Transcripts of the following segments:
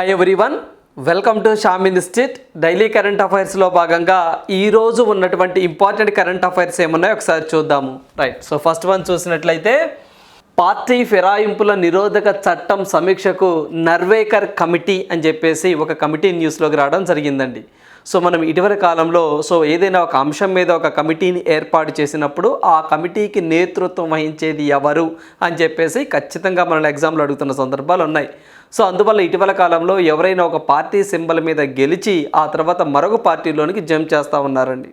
Hi everyone welcome to Sham institute daily current అఫైర్స్లో భాగంగా ఈరోజు ఉన్నటువంటి ఇంపార్టెంట్ కరెంట్ అఫైర్స్ ఏమున్నాయో ఒకసారి చూద్దాము రైట్ సో ఫస్ట్ వన్ చూసినట్లయితే పార్టీ ఫిరాయింపుల నిరోధక చట్టం సమీక్షకు నర్వేకర్ కమిటీ అని చెప్పేసి ఒక కమిటీ న్యూస్లోకి రావడం జరిగిందండి. సో మనం ఇటీవల కాలంలో సో ఏదైనా ఒక అంశం మీద ఒక కమిటీని ఏర్పాటు చేసినప్పుడు ఆ కమిటీకి నేతృత్వం వహించేది ఎవరు అని చెప్పేసి ఖచ్చితంగా మనల్ని ఎగ్జామ్లో అడుగుతున్న సందర్భాలు ఉన్నాయి. సో అందువల్ల ఇటీవల కాలంలో ఎవరైనా ఒక పార్టీ సింబల్ మీద గెలిచి ఆ తర్వాత మరొక పార్టీలోనికి జంప్ చేస్తూ ఉన్నారండి.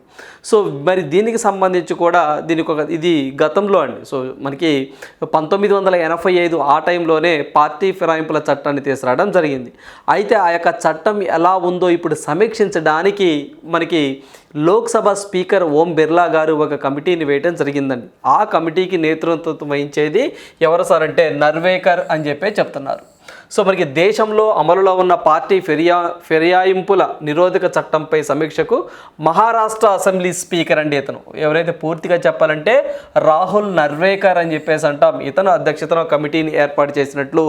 సో మరి దీనికి సంబంధించి కూడా దీనికి ఒక ఇది గతంలో అండి. సో మనకి పంతొమ్మిది వందల ఎనభై ఐదు ఆ టైంలోనే పార్టీ ఫిరాయింపుల చట్టాన్ని తీసుకురావడం జరిగింది. అయితే ఆ యొక్క చట్టం ఎలా ఉందో ఇప్పుడు సమీక్షించడానికి మనకి లోక్సభ స్పీకర్ ఓం బిర్లా గారు ఒక కమిటీని వేయడం జరిగిందండి. ఆ కమిటీకి నేతృత్వం వహించేది ఎవరు సార్ అంటే నర్వేకర్ అని చెప్పే చెప్తున్నారు. సో మనకి దేశంలో అమలులో ఉన్న పార్టీ ఫిర్యా ఫిర్యాయింపుల నిరోధక చట్టంపై సమీక్షకు మహారాష్ట్ర అసెంబ్లీ స్పీకర్ అండి ఇతను. ఎవరైతే పూర్తిగా చెప్పాలంటే రాహుల్ నర్వేకర్ అని చెప్పేసి అంటాం. ఇతను అధ్యక్షతన కమిటీని ఏర్పాటు చేసినట్లు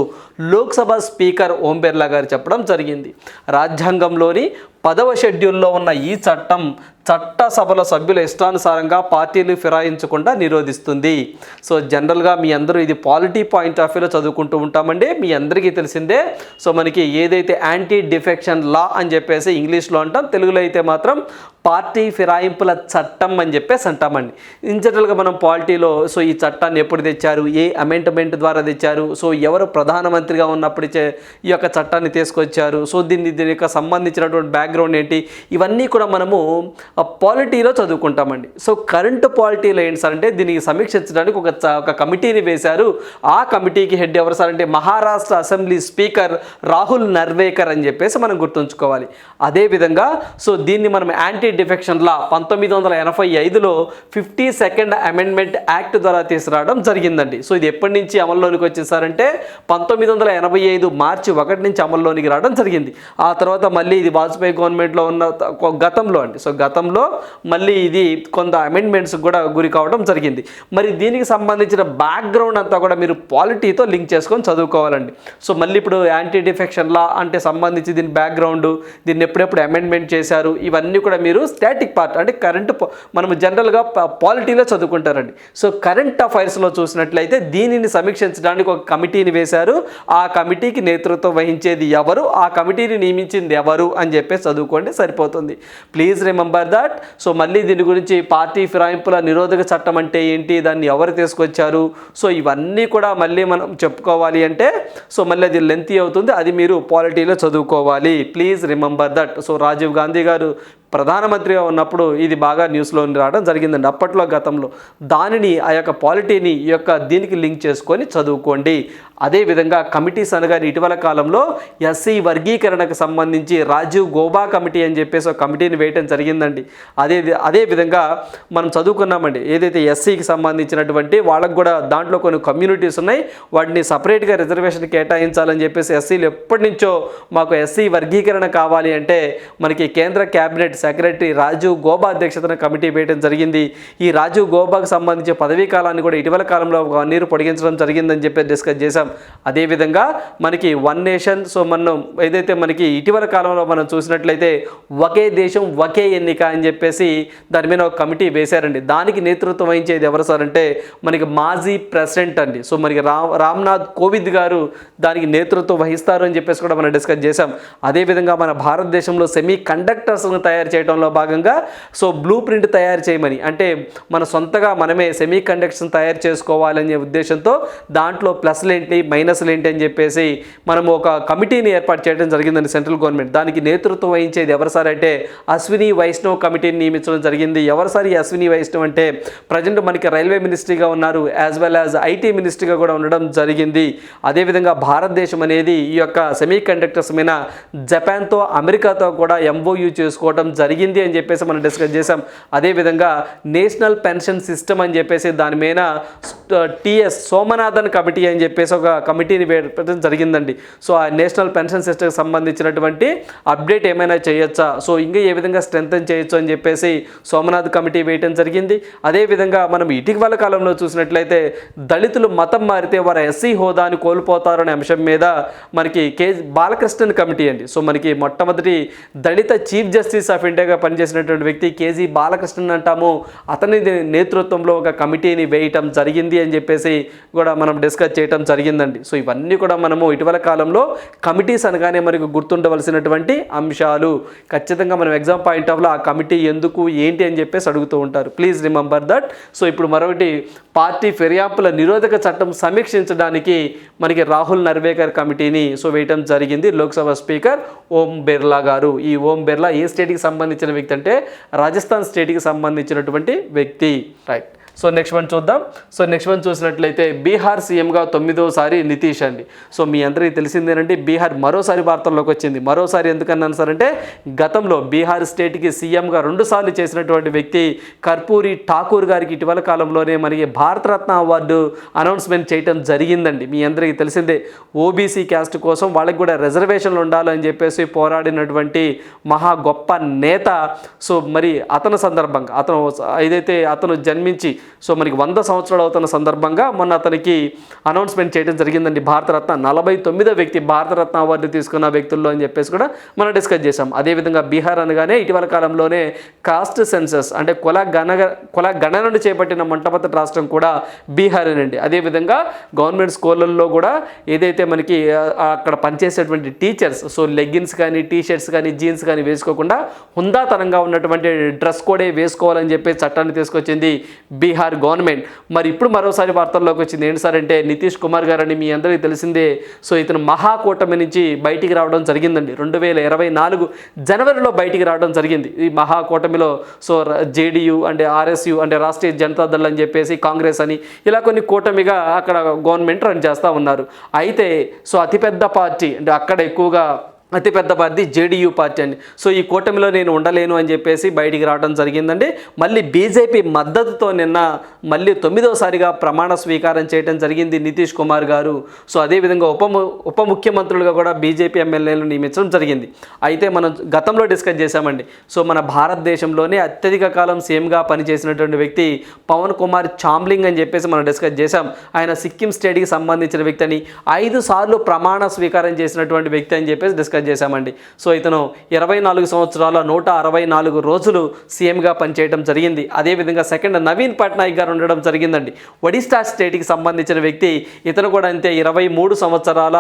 లోక్సభ స్పీకర్ ఓం బిర్లా గారు చెప్పడం జరిగింది. రాజ్యాంగంలోని పదవ షెడ్యూల్లో ఉన్న ఈ చట్టం చట్టసభల సభ్యుల ఇష్టానుసారంగా పార్టీలు ఫిరాయించకుండా నిరోధిస్తుంది. సో జనరల్గా మీ అందరూ ఇది పాలిటీ పాయింట్ ఆఫ్ వ్యూలో చదువుకుంటూ ఉంటామండి. మీ అందరికీ తెలిసిందే. సో మనకి ఏదైతే యాంటీ డిఫెక్షన్ లా అని చెప్పేసి ఇంగ్లీష్లో అంటాం తెలుగులో అయితే మాత్రం పార్టీ ఫిరాయింపుల చట్టం అని చెప్పేసి అంటామండి ఇన్ జనరల్గా మనం పాలిటీలో సో ఈ చట్టాన్ని ఎప్పుడు తెచ్చారు? ఏ అమెండ్మెంట్ ద్వారా తెచ్చారు? సో ఎవరు ప్రధానమంత్రిగా ఉన్నప్పుడు చే- ఈ యొక్క చట్టాన్ని తీసుకొచ్చారు? సో దీన్ని దీని యొక్క సంబంధించినటువంటి బ్యాక్గ్రౌండ్ ఏంటి? ఇవన్నీ కూడా మనము పాలిటీలో చదువుకుంటామండి సో కరెంట్ పాలిటీలో ఏంటి సార్ అంటే దీనికి సమీక్షించడానికి ఒక ఒక కమిటీని వేశారు. ఆ కమిటీకి హెడ్ ఎవరు సార్ అంటే మహారాష్ట్ర అసెంబ్లీ స్పీకర్ రాహుల్ నర్వేకర్ అని చెప్పేసి మనం గుర్తుంచుకోవాలి. అదేవిధంగా సో దీన్ని మనం యాంటీ డిఫెక్షన్ పంతొమ్మిది వందల ఎనభై ఐదులో ఫిఫ్టీ సెకండ్ అమెండ్మెంట్ యాక్ట్ ద్వారా తీసుకురావడం జరిగిందండి. సో ఇది ఎప్పటి నుంచి అమల్లోనికి వచ్చేసారంటే పంతొమ్మిది వందల ఎనభై ఐదు మార్చి ఒకటి నుంచి అమల్లోనికి రావడం జరిగింది. ఆ తర్వాత మళ్ళీ ఇది వాజ్పేయి గవర్నమెంట్లో ఉన్న గతంలో అండి. సో గతంలో మళ్ళీ ఇది కొంత అమెండ్మెంట్స్ కూడా గురి కావడం జరిగింది. మరి దీనికి సంబంధించిన బ్యాక్గ్రౌండ్ అంతా కూడా మీరు పాలిటీతో లింక్ చేసుకొని చదువుకోవాలండి. సో మళ్ళీ ఇప్పుడు యాంటీ డిఫెక్షన్ లా అంటే సంబంధించి దీని బ్యాక్గ్రౌండ్ దీన్ని ఎప్పుడెప్పుడు అమెండ్మెంట్ చేశారు ఇవన్నీ కూడా మీరు స్టాటిక్ పార్ట్ అంటే కరెంట్ మనము జనరల్గా పాలిటీలో చదువుకుంటారండి. సో కరెంట్ అఫైర్స్లో చూసినట్లయితే దీనిని సమీక్షించడానికి ఒక కమిటీని వేశారు. ఆ కమిటీకి నేతృత్వం వహించేది ఎవరు? ఆ కమిటీని నియమించింది ఎవరు? అని చెప్పేసి చదువుకోండి సరిపోతుంది. ప్లీజ్ రిమెంబర్ దట్ సో మళ్ళీ దీని గురించి పార్టీ ఫిరాయింపుల నిరోధక చట్టం అంటే ఏంటి? దాన్ని ఎవరు తీసుకొచ్చారు? సో ఇవన్నీ కూడా మళ్ళీ మనం చెప్పుకోవాలి అంటే సో మళ్ళీ అది లెంతీ అవుతుంది. అది మీరు పాలిటీలో చదువుకోవాలి. Please remember that so Rajiv Gandhi గారు ప్రధానమంత్రిగా ఉన్నప్పుడు ఇది బాగా న్యూస్లో రావడం జరిగిందండి. అప్పట్లో గతంలో దానిని ఆ యొక్క పాలిటీని ఈ యొక్క దీనికి లింక్ చేసుకొని చదువుకోండి. అదేవిధంగా కమిటీస్ అనగా ఇటీవల కాలంలో ఎస్సీ వర్గీకరణకు సంబంధించి రాజీవ్ గోబా కమిటీ అని చెప్పేసి ఒక కమిటీని వేయటం జరిగిందండి. అదే అదే విధంగా మనం చదువుకున్నామండి. ఏదైతే ఎస్సీకి సంబంధించినటువంటి వాళ్ళకు కూడా దాంట్లో కొన్ని కమ్యూనిటీస్ ఉన్నాయి. వాటిని సపరేట్గా రిజర్వేషన్ కేటాయించాలని చెప్పేసి ఎస్సీలు ఎప్పటి నుంచో మాకు ఎస్సీ వర్గీకరణ కావాలి అంటే మనకి కేంద్ర క్యాబినెట్ సెక్రటరీ రాజీవ్ గోబా అధ్యక్షతన కమిటీ వేయడం జరిగింది. ఈ రాజీవ్ గోబాకు సంబంధించి పదవీ కాలాన్ని కూడా ఇటీవల కాలంలో నీరు పొడిగించడం జరిగిందని చెప్పి డిస్కస్ చేశాం. అదేవిధంగా మనకి వన్ నేషన్ సో మనం ఏదైతే మనకి ఇటీవల కాలంలో మనం చూసినట్లయితే ఒకే దేశం ఒకే ఎన్నిక అని చెప్పేసి దాని మీద ఒక కమిటీ వేశారండి. దానికి నేతృత్వం వహించేది ఎవరు సార్ అంటే మనకి మాజీ ప్రెసిడెంట్ అండి. సో మనకి రామ్ రామ్నాథ్ కోవింద్ గారు దానికి నేతృత్వం వహిస్తారు అని చెప్పేసి కూడా మనం డిస్కస్ చేశాం. అదేవిధంగా మన భారతదేశంలో సెమీ కండక్టర్స్ను తయారు చేయడంలో భాగంగా సో బ్లూ ప్రింట్ తయారు చేయమని అంటే మన సొంతగా మనమే సెమీ కండక్షన్ తయారు చేసుకోవాలనే ఉద్దేశంతో దాంట్లో ప్లస్లు ఏంటి మైనస్లు ఏంటి అని చెప్పేసి మనం ఒక కమిటీని ఏర్పాటు చేయడం జరిగిందని సెంట్రల్ గవర్నమెంట్ దానికి నేతృత్వం వహించేది ఎవరు సార్ అంటే అశ్విని వైష్ణవ్ కమిటీని నియమించడం జరిగింది. ఎవరు సార్ ఈ అశ్విని వైష్ణవ్ అంటే? ప్రజెంట్ మనకి రైల్వే మినిస్ట్రీగా ఉన్నారు యాజ్ వెల్ యాజ్ ఐటీ మినిస్ట్రీగా కూడా ఉండడం జరిగింది. అదేవిధంగా భారతదేశం అనేది ఈ యొక్క సెమీ కండక్టర్స్ మీద జపాన్తో అమెరికాతో కూడా ఎంఓయూ చేసుకోవడం జరిగింది అని చెప్పేసి మనం డిస్కస్ చేసాం అదేవిధంగా నేషనల్ పెన్షన్ సిస్టమ్ అని చెప్పేసి దాని మీద టిఎస్ సోమనాథన్ కమిటీ అని చెప్పేసి ఒక కమిటీని పెట్టడం జరిగిందండి. సో ఆ నేషనల్ పెన్షన్ సిస్టమ్కి సంబంధించినటువంటి అప్డేట్ ఏమైనా చేయొచ్చా? సో ఇంకా ఏ విధంగా స్ట్రెంగ్తన్ చేయొచ్చు అని చెప్పేసి సోమనాథ్ కమిటీ వేయటం జరిగింది. అదేవిధంగా మనం ఇటీవల కాలంలో చూసినట్లయితే దళితులు మతం మారితే వారు ఎస్సీ హోదాని కోల్పోతారనే అంశం మీద మనకి కే బాలకృష్ణన్ కమిటీ అండి. సో మనకి మొట్టమొదటి దళిత చీఫ్ జస్టిస్ ఆఫ్ ఇండియాగా పనిచేసినటువంటి వ్యక్తి కేజీ బాలకృష్ణన్ అంటాము. అతని నేతృత్వంలో ఒక కమిటీని వేయటం జరిగింది అని చెప్పేసి కూడా మనం డిస్కస్ చేయటం జరిగిందండి. సో ఇవన్నీ కూడా మనము ఇటీవల కాలంలో కమిటీస్ అనగానే మనకు గుర్తుండవలసినటువంటి అంశాలు. ఖచ్చితంగా మనం ఎగ్జామ్ పాయింట్ ఆఫ్లో ఆ కమిటీ ఎందుకు ఏంటి అని చెప్పేసి అడుగుతూ ఉంటారు. Please remember that. సో ఇప్పుడు మరొకటి పార్టీ ఫిర్యాపుల నిరోధక చట్టం సమీక్షించడానికి మనకి రాహుల్ నర్వేకర్ కమిటీని సో వేయటం జరిగింది. లోక్సభ స్పీకర్ ఓం బిర్లా గారు. ఈ ఓం బిర్లా ఏ స్టేట్కి సంబంధించిన వ్యక్తి అంటే రాజస్థాన్ స్టేట్కి సంబంధించినటువంటి వ్యక్తి. రైట్ సో నెక్స్ట్ వన్ చూద్దాం. సో నెక్స్ట్ వన్ చూసినట్లయితే బీహార్ సీఎంగా తొమ్మిదోసారి నితీష్ అండి. సో మీ అందరికీ తెలిసిందేనండి బీహార్ మరోసారి వార్తల్లోకి వచ్చింది. మరోసారి ఎందుకన్నాను సార్ అంటే గతంలో బీహార్ స్టేట్కి సీఎంగా రెండుసార్లు చేసినటువంటి వ్యక్తి కర్పూరి ఠాకూర్ గారికి ఇటీవల కాలంలోనే మనకి భారతరత్న అవార్డు అనౌన్స్మెంట్ చేయటం జరిగిందండి. మీ అందరికీ తెలిసిందే ఓబీసీ క్యాస్ట్ కోసం వాళ్ళకి కూడా రిజర్వేషన్లు ఉండాలని చెప్పేసి పోరాడినటువంటి మహా గొప్ప నేత. సో మరి అతని సందర్భంగా అతను ఏదైతే అతను జన్మించి సో మనకి వంద సంవత్సరాలు అవుతున్న సందర్భంగా మొన్న అతనికి అనౌన్స్మెంట్ చేయడం జరిగిందండి భారతరత్న. నలభై తొమ్మిదో వ్యక్తి భారతరత్న అవార్డు తీసుకున్న వ్యక్తుల్లో అని చెప్పేసి కూడా మనం డిస్కస్ చేసాం అదేవిధంగా బీహార్ అనగానే ఇటీవల కాలంలోనే కాస్ట్ సెన్సస్ అంటే కుల గణ కుల గణనను చేపట్టిన మొట్టమొదటి రాష్ట్రం కూడా బీహారేనండి. అదేవిధంగా గవర్నమెంట్ స్కూళ్ళల్లో కూడా ఏదైతే మనకి అక్కడ పనిచేసేటువంటి టీచర్స్ సో లెగ్గిన్స్ కానీ టీ షర్ట్స్ కానీ జీన్స్ కానీ వేసుకోకుండా హుందాతనంగా ఉన్నటువంటి డ్రెస్ కోడే వేసుకోవాలని చెప్పి చట్టాన్ని తీసుకొచ్చింది బీహార్ గవర్నమెంట్. మరి ఇప్పుడు మరోసారి వార్తల్లోకి వచ్చింది ఏంటి సార్ అంటే నితీష్ కుమార్ గారని మీ అందరికీ తెలిసిందే. సో ఇతను మహాకూటమి నుంచి బయటికి రావడం జరిగిందండి. రెండు వేల ఇరవై నాలుగు జనవరిలో బయటికి రావడం జరిగింది. ఈ మహాకూటమిలో సో జేడీయూ అంటే ఆర్ఎస్యు అంటే రాష్ట్రీయ జనతా దళ్ అని చెప్పేసి కాంగ్రెస్ అని ఇలా కొన్ని కూటమిగా అక్కడ గవర్నమెంట్ రన్ చేస్తూ ఉన్నారు. అయితే సో అతిపెద్ద పార్టీ అంటే అక్కడ ఎక్కువగా అతిపెద్ద పార్టీ జేడీయూ పార్టీ అండి. సో ఈ కూటమిలో నేను ఉండలేను అని చెప్పేసి బయటికి రావడం జరిగిందండి. మళ్ళీ బీజేపీ మద్దతుతో నిన్న మళ్ళీ తొమ్మిదోసారిగా ప్రమాణ స్వీకారం చేయడం జరిగింది నితీష్ కుమార్ గారు. సో అదేవిధంగా ఉప ఉప ముఖ్యమంత్రులుగా కూడా బీజేపీ ఎమ్మెల్యేలు నియమించడం జరిగింది. అయితే మనం గతంలో డిస్కస్ చేశామండి. సో మన భారతదేశంలోనే అత్యధిక కాలం సీఎంగా పనిచేసినటువంటి వ్యక్తి పవన్ కుమార్ చామ్లింగ్ అని చెప్పేసి మనం డిస్కస్ చేశాం. ఆయన సిక్కిం స్టేట్కి సంబంధించిన వ్యక్తి అని. ఐదు సార్లు ప్రమాణ స్వీకారం చేసినటువంటి వ్యక్తి అని చెప్పేసి డిస్కస్ చేశామండి. సో ఇతను ఇరవై నాలుగు సంవత్సరాల నూట అరవై నాలుగు రోజులు సీఎంగా పనిచేయడం జరిగింది. అదేవిధంగా సెకండ్ నవీన్ పట్నాయక్ గారు ఉండడం జరిగిందండి. ఒడిస్టా స్టేట్కి సంబంధించిన వ్యక్తి ఇతను కూడా అంతే ఇరవై మూడు సంవత్సరాల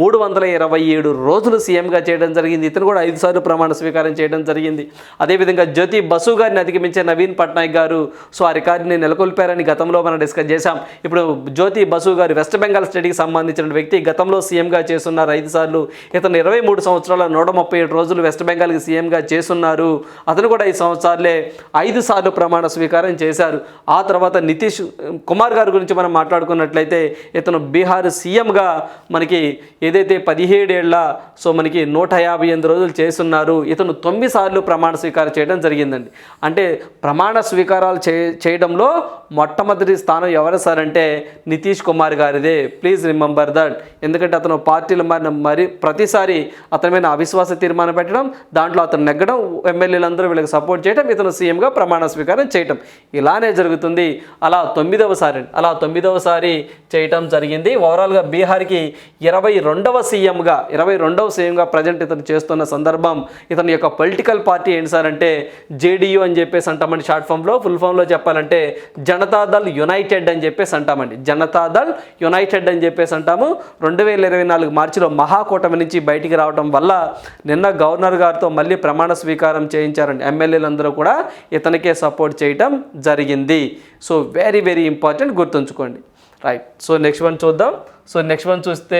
మూడు వందల ఇరవై ఏడు రోజులు సీఎంగా చేయడం జరిగింది. ఇతను కూడా ఐదు సార్లు ప్రమాణ స్వీకారం చేయడం జరిగింది. అదేవిధంగా జ్యోతి బసు గారిని అధిగమించే నవీన్ పట్నాయక్ గారు సో ఆ రికార్డుని నెలకొల్పారని గతంలో మనం డిస్కస్ చేశాం. ఇప్పుడు జ్యోతి బసు గారు వెస్ట్ బెంగాల్ స్టేట్కి సంబంధించిన వ్యక్తి గతంలో సీఎంగా చేస్తున్నారు ఐదు సార్లు ఇతను ఇరవై మూడు సంవత్సరాల నూట ముప్పై ఏడు రోజులు వెస్ట్ బెంగాల్కి సీఎంగా చేస్తున్నారు. అతను కూడా ఐదు సంవత్సరాలే ఐదు సార్లు ప్రమాణ స్వీకారం చేశారు. ఆ తర్వాత నితీష్ కుమార్ గారి గురించి మనం మాట్లాడుకున్నట్లయితే ఇతను బీహార్ సీఎంగా మనకి ఏదైతే పదిహేడేళ్ళ సో మనకి నూట యాభై ఎనిమిది రోజులు చేస్తున్నారు. ఇతను తొమ్మిది సార్లు ప్రమాణ స్వీకారం చేయడం జరిగిందండి. అంటే ప్రమాణ స్వీకారాలు చే చేయడంలో మొట్టమొదటి స్థానం ఎవరు సార్ అంటే నితీష్ కుమార్ గారిదే. ప్లీజ్ రిమెంబర్ దట్ ఎందుకంటే అతను పార్టీలు మారిన మరి ప్రతిసారి అతని మీద అవిశ్వాస తీర్మానం పెట్టడం దాంట్లో అతను నెగ్గడం ఎమ్మెల్యేలందరూ వీళ్ళకి సపోర్ట్ చేయడం ఇతను సీఎంగా ప్రమాణ స్వీకారం చేయటం. ఇలానే జరుగుతుంది. అలా తొమ్మిదవసారి అలా తొమ్మిదవసారి చేయటం జరిగింది. ఓవరాల్గా బీహార్కి ఇరవై రెండవ సీఎంగా ఇరవై రెండవ సీఎంగా ప్రజెంట్ ఇతను చేస్తున్న సందర్భం ఇతని యొక్క పొలిటికల్ పార్టీ ఏంటి సార్ అంటే జేడీయూ అని చెప్పేసి అంటామండి షార్ట్ ఫామ్లో ఫుల్ ఫామ్లో చెప్పాలంటే జనతాదళ్ యునైటెడ్ అని చెప్పేసి అంటామండి. జనతాదళ్ యునైటెడ్ అని చెప్పేసి అంటాము. రెండు వేల ఇరవై నాలుగు మార్చిలో మహాకూటమి నుంచి బయటికి రావడం వల్ల నిన్న గవర్నర్ గారితో మళ్ళీ ప్రమాణ స్వీకారం చేయించారండి ఎమ్మెల్యేలందరూ కూడా ఇతనికే సపోర్ట్ చేయటం జరిగింది. సో వెరీ వెరీ ఇంపార్టెంట్ గుర్తుంచుకోండి. రైట్ సో నెక్స్ట్ వన్ చూద్దాం. సో నెక్స్ట్ వన్ చూస్తే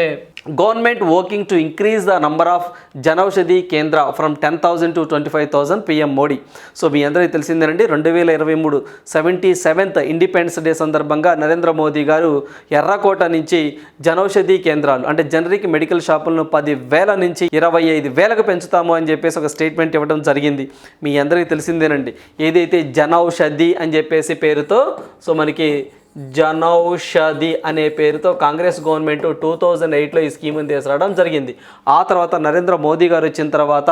government working to increase the number of Janaushadhi Kendra from ten thousand to twenty five thousand PM Modi so మీ అందరికీ తెలిసిందేనండి. రెండు వేల ఇరవై మూడు సెవెంటీ సెవెంత్ ఇండిపెండెన్స్ డే సందర్భంగా నరేంద్ర మోదీ గారు ఎర్రకోట నుంచి జనౌషధి కేంద్రాలు అంటే జనరిక్ మెడికల్ షాపులను పది వేల నుంచి ఇరవై ఐదు వేలకు పెంచుతాము అని చెప్పేసి ఒక స్టేట్మెంట్ ఇవ్వడం జరిగింది. మీ అందరికీ తెలిసిందేనండి. ఏదైతే జనౌషధి అని చెప్పేసి పేరుతో సో మనకి జనౌషధి అనే పేరుతో కాంగ్రెస్ గవర్నమెంట్ టూ థౌజండ్ ఎయిట్లో ఈ స్కీమ్ని తీసుకురావడం జరిగింది. ఆ తర్వాత నరేంద్ర మోదీ గారు వచ్చిన తర్వాత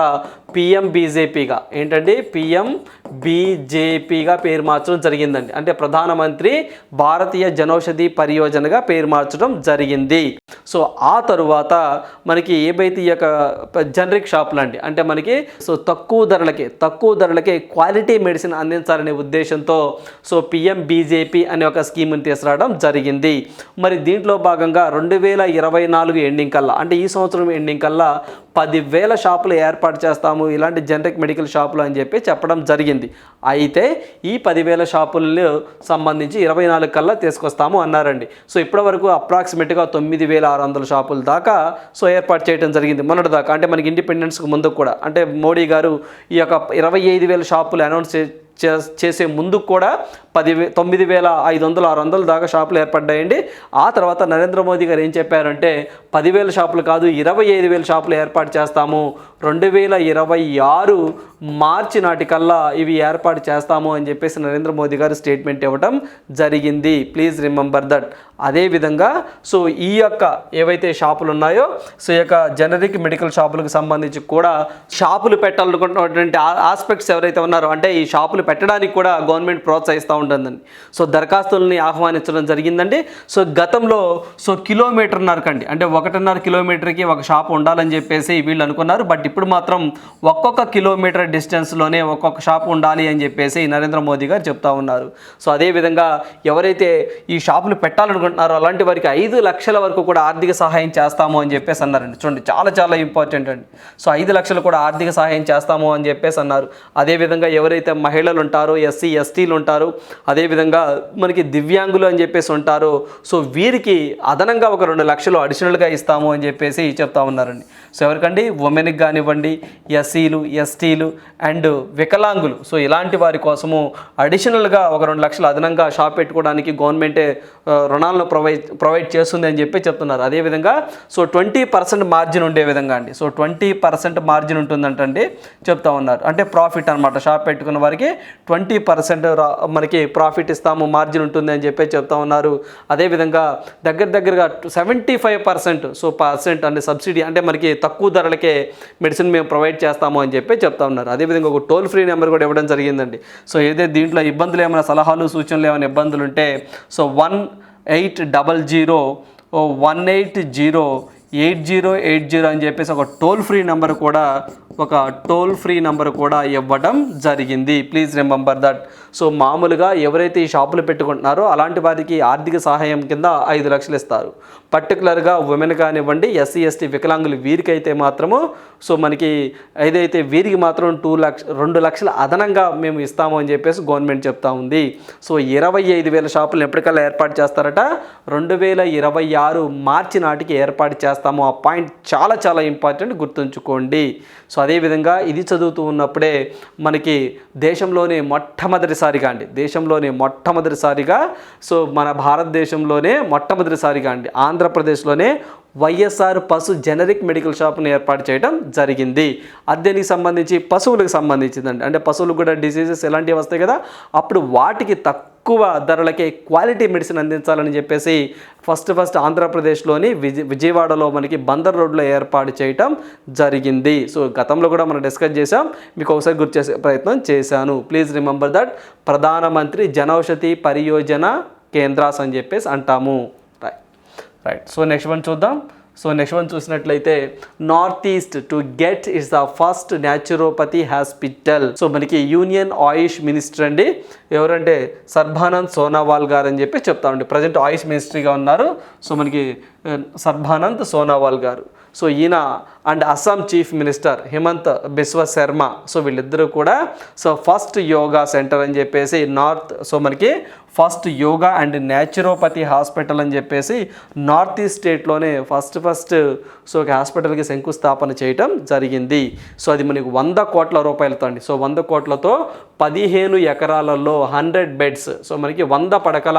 పిఎం బీజేపీగా ఏంటంటే పిఎం బీజేపీగా పేరు మార్చడం జరిగిందండి. అంటే ప్రధానమంత్రి భారతీయ జనౌషధి పరియోజనగా పేరు మార్చడం జరిగింది. సో ఆ తరువాత మనకి ఏవైతే ఈ యొక్క జనరిక్ షాపులు అండి అంటే మనకి సో తక్కువ ధరలకి తక్కువ ధరలకి క్వాలిటీ మెడిసిన్ అందించాలనే ఉద్దేశంతో సో పిఎం బీజేపీ అనే ఒక స్కీమ్ స్కీమ్ని తీసుకురావడం జరిగింది. మరి దీంట్లో భాగంగా రెండు వేల ఇరవై నాలుగు ఎండింగ్ కల్లా అంటే ఈ సంవత్సరం ఎండింగ్ కల్లా పదివేల షాపులు ఏర్పాటు చేస్తాము ఇలాంటి జనరిక్ మెడికల్ షాపులు అని చెప్పి చెప్పడం జరిగింది. అయితే ఈ పదివేల షాపులు సంబంధించి ఇరవై నాలుగు కల్లా తీసుకొస్తాము అన్నారండి. సో ఇప్పటివరకు అప్రాక్సిమేట్గా తొమ్మిది వేల ఆరు వందల షాపుల దాకా సో ఏర్పాటు చేయడం జరిగింది మొన్నటి దాకా. అంటే మనకి ఇండిపెండెన్స్కి ముందు కూడా అంటే మోడీ గారు ఈ యొక్క ఇరవై ఐదు వేల షాపులు అనౌన్స్ చేసే ముందు కూడా పది తొమ్మిది వేల ఐదు వందలు ఆరు వందల దాకా షాపులు ఏర్పడ్డాయండి. ఆ తర్వాత నరేంద్ర మోదీ గారు ఏం చెప్పారంటే పదివేల షాపులు కాదు ఇరవై ఐదు వేల షాపులు ఏర్పాటు చేస్తాము. రెండు వేల ఇరవై ఆరు మార్చి నాటికల్లా ఇవి ఏర్పాటు చేస్తాము అని చెప్పేసి నరేంద్ర మోదీ గారు స్టేట్మెంట్ ఇవ్వడం జరిగింది. ప్లీజ్ రిమెంబర్ దట్ అదేవిధంగా సో ఈ యొక్క ఏవైతే షాపులు ఉన్నాయో సో ఈ యొక్క జనరిక్ మెడికల్ షాపులకు సంబంధించి కూడా షాపులు పెట్టాలనుకున్నటువంటి ఆస్పెక్ట్స్ ఎవరైతే ఉన్నారో అంటే ఈ షాపులు పెట్టడానికి కూడా గవర్నమెంట్ ప్రోత్సహిస్తూ ఉంటుందండి. సో దరఖాస్తుల్ని ఆహ్వానించడం జరిగిందండి. సో గతంలో సో కిలోమీటర్ నరకండి అంటే ఒకటిన్నర కిలోమీటర్కి ఒక షాప్ ఉండాలని చెప్పేసి వీళ్ళు అనుకున్నారు. బట్ ఇప్పుడు మాత్రం ఒక్కొక్క కిలోమీటర్ డిస్టెన్స్లోనే ఒక్కొక్క షాప్ ఉండాలి అని చెప్పేసి నరేంద్ర మోదీ గారు చెప్తా ఉన్నారు. సో అదేవిధంగా ఎవరైతే ఈ షాపులు పెట్టాలనుకుంటున్నారో అలాంటి వారికి ఐదు లక్షల వరకు కూడా ఆర్థిక సహాయం చేస్తాము అని చెప్పేసి అన్నారండి. చూడండి చాలా చాలా ఇంపార్టెంట్ అండి. సో ఐదు లక్షలు కూడా ఆర్థిక సహాయం చేస్తాము అని చెప్పేసి అన్నారు. అదేవిధంగా ఎవరైతే మహిళలు ఉంటారో ఎస్సీ ఎస్టీలు ఉంటారు అదేవిధంగా మనకి దివ్యాంగులు అని చెప్పేసి ఉంటారో సో వీరికి అదనంగా ఒక రెండు లక్షలు అడిషనల్గా ఇస్తాము అని చెప్పేసి చెప్తా ఉన్నారండి. సో ఎవరికండి? ఉమెన్కి కానివ్వండి ఎస్సీలు ఎస్టీలు అండ్ వికలాంగులు. సో ఇలాంటి వారి కోసము అడిషనల్గా ఒక రెండు లక్షలు అదనంగా షాప్ పెట్టుకోవడానికి గవర్నమెంటే రుణాలను ప్రొవైడ్ ప్రొవైడ్ చేస్తుంది అని చెప్పి చెప్తున్నారు. అదేవిధంగా సో ట్వంటీ పర్సెంట్ మార్జిన్ ఉండే విధంగా అండి. సో ట్వంటీ పర్సెంట్ మార్జిన్ ఉంటుందంటండి చెప్తా ఉన్నారు. అంటే ప్రాఫిట్ అనమాట షాప్ పెట్టుకున్న వారికి ట్వంటీ పర్సెంట్ మనకి ప్రాఫిట్ ఇస్తాము మార్జిన్ ఉంటుంది అని చెప్పి చెప్తా ఉన్నారు. అదేవిధంగా దగ్గర దగ్గరగా seventy five percent so percent అంటే సబ్సిడీ అంటే మనకి తక్కువ ధరలకే మెడిసిన్ మేము ప్రొవైడ్ చేస్తాము అని చెప్పి చెప్తా ఉన్నారు. అదేవిధంగా ఒక టోల్ ఫ్రీ నెంబర్ కూడా ఇవ్వడం జరిగిందండి. సో ఏదైతే దీంట్లో ఇబ్బందులు ఏమైనా సలహాలు సూచనలు ఏమైనా ఇబ్బందులు ఉంటే so one eight double zero one eight zero eight zero eight zero అని చెప్పేసి ఒక టోల్ ఫ్రీ నెంబర్ కూడా ఒక టోల్ ఫ్రీ నెంబర్ కూడా ఇవ్వడం జరిగింది. ప్లీజ్ రిమెంబర్ దట్ సో మామూలుగా ఎవరైతే ఈ షాపులు పెట్టుకుంటున్నారో అలాంటి వారికి ఆర్థిక సహాయం కింద ఐదు లక్షలు ఇస్తారు. పర్టికులర్గా ఉమెన్ కానివ్వండి ఎస్సీ ఎస్టీ వికలాంగులు వీరికైతే మాత్రము సో మనకి ఏదైతే వీరికి మాత్రం టూ లక్ష రెండు లక్షల అదనంగా మేము ఇస్తాము అని చెప్పేసి గవర్నమెంట్ చెప్తా ఉంది. సో ఇరవై ఐదు వేల షాపులు ఎప్పటికల్లా ఏర్పాటు చేస్తారట. రెండు వేల ఇరవై ఆరు మార్చి నాటికి ఏర్పాటు చేస్తాము. ఆ పాయింట్ చాలా చాలా ఇంపార్టెంట్ గుర్తుంచుకోండి. సో అదేవిధంగా ఇది చదువుతూ ఉన్నప్పుడే మనకి దేశంలోనే మొట్టమొదటిసారిగా అండి దేశంలోనే మొట్టమొదటిసారిగా సో మన భారతదేశంలోనే మొట్టమొదటిసారిగా అండి ఆంధ్రప్రదేశ్లోనే వైఎస్ఆర్ పశు జనరిక్ మెడికల్ షాప్ను ఏర్పాటు చేయడం జరిగింది. అద్దెనికి సంబంధించి? పశువులకు సంబంధించిందండి. అంటే పశువులకు కూడా డిసీజెస్ ఎలాంటివి వస్తాయి కదా అప్పుడు వాటికి తక్కువ ధరలకే క్వాలిటీ మెడిసిన్ అందించాలని చెప్పేసి ఫస్ట్ ఫస్ట్ ఆంధ్రప్రదేశ్లోని విజయ విజయవాడలో మనకి బందర్ రోడ్లో ఏర్పాటు చేయటం జరిగింది. సో గతంలో కూడా మనం డిస్కస్ చేసాం మీకు ఒకసారి గుర్తు చేసే ప్రయత్నం చేశాను. ప్లీజ్ రిమెంబర్ దట్ ప్రధానమంత్రి జనౌషధి పరియోజన కేంద్రాస్ అని చెప్పేసి అంటాము. Right. Right. So next one చూద్దాం. సో నెక్స్ట్ వన్ చూసినట్లయితే north east to get is the first naturopathy hospital so మనకి యూనియన్ ఆయుష్ మినిస్టర్ అండి. ఎవరంటే సర్బానంద్ సోనావాల్ గారు అని చెప్పి చెప్తా ఉండి. ప్రజెంట్ ఆయుష్ మినిస్ట్రీగా ఉన్నారు. సో మనకి సర్భానంద్ సర్బానంద్ సోనావాల్ గారు. సో ఈయన and Assam chief minister Himanta Biswa Sharma. So వీళ్ళిద్దరూ కూడా సో ఫస్ట్ యోగా సెంటర్ అని చెప్పేసి నార్త్ సో మనకి first yoga and naturopathy hospital అని చెప్పేసి నార్త్ ఈస్ట్ స్టేట్లోనే ఫస్ట్ ఫస్ట్ సో ఒక హాస్పిటల్కి శంకుస్థాపన చేయటం జరిగింది. సో అది మనకి వంద కోట్ల రూపాయలతో అండి. సో వంద కోట్లతో పదిహేను ఎకరాలలో హండ్రెడ్ బెడ్స్ సో మనకి వంద పడకల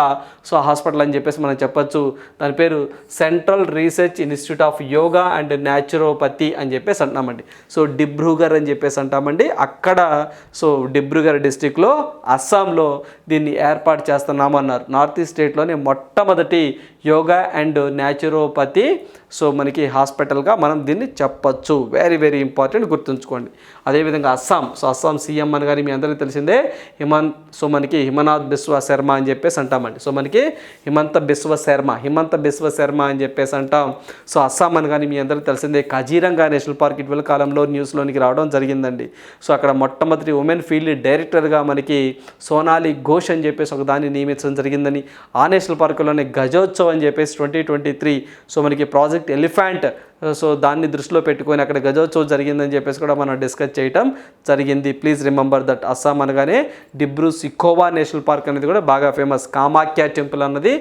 సో హాస్పిటల్ అని చెప్పేసి మనం చెప్పొచ్చు. దాని పేరు central research institute of yoga and naturopathy అని చెప్పేసి అంటున్నామండి. సో డిబ్రూగర్ అని చెప్పేసి అంటామండి. అక్కడ సో డిబ్రూగర్ డిస్టిక్లో అస్సాంలో దీన్ని ఏర్పాటు చేస్తున్నామన్నారు. నార్త్ ఈస్ట్ స్టేట్లోనే మొట్టమొదటి యోగా అండ్ న్యాచురోపతి సో మనకి హాస్పిటల్గా మనం దీన్ని చెప్పొచ్చు. వెరీ వెరీ ఇంపార్టెంట్ గుర్తుంచుకోండి. అదేవిధంగా అస్సాం. సో అస్సాం సీఎం అని కానీ మీ అందరికీ తెలిసిందే. హిమంత్ సో మనకి హిమనాథ్ బిశ్వ శర్మ అని చెప్పేసి అంటామండి. సో మనకి హిమంత బిశ్వ శర్మ హిమంత బిశ్వ శర్మ అని చెప్పేసి అంటాం. సో అస్సాం అని కానీ మీ అందరికీ తెలిసిందే. కజీరంగా నేషనల్ పార్క్ ఇటీవల కాలంలో న్యూస్లోనికి రావడం జరిగిందండి. సో అక్కడ మొట్టమొదటి ఉమెన్ ఫీల్డ్ డైరెక్టర్గా మనకి సోనాలి ఘోష్ అని చెప్పేసి ఒక దాన్ని నియమించడం జరిగిందని ఆ నేషనల్ పార్కులోనే గజోత్సవం అని చెప్పేసి ట్వంటీ ట్వంటీ త్రీ. సో మనకి ప్రాజెక్ట్ ఎలిఫెంట్ సో దాన్ని దృష్టిలో పెట్టుకొని అక్కడ గజోత్సవ్ జరిగిందని చెప్పేసి కూడా మనం డిస్కస్ చేయటం జరిగింది. ప్లీజ్ రిమెంబర్ దట్ అస్సాం అనగానే డిబ్రూ సిఖోవా నేషనల్ పార్క్ అనేది కూడా బాగా ఫేమస్. కామాఖ్య టెంపుల్ అన్నది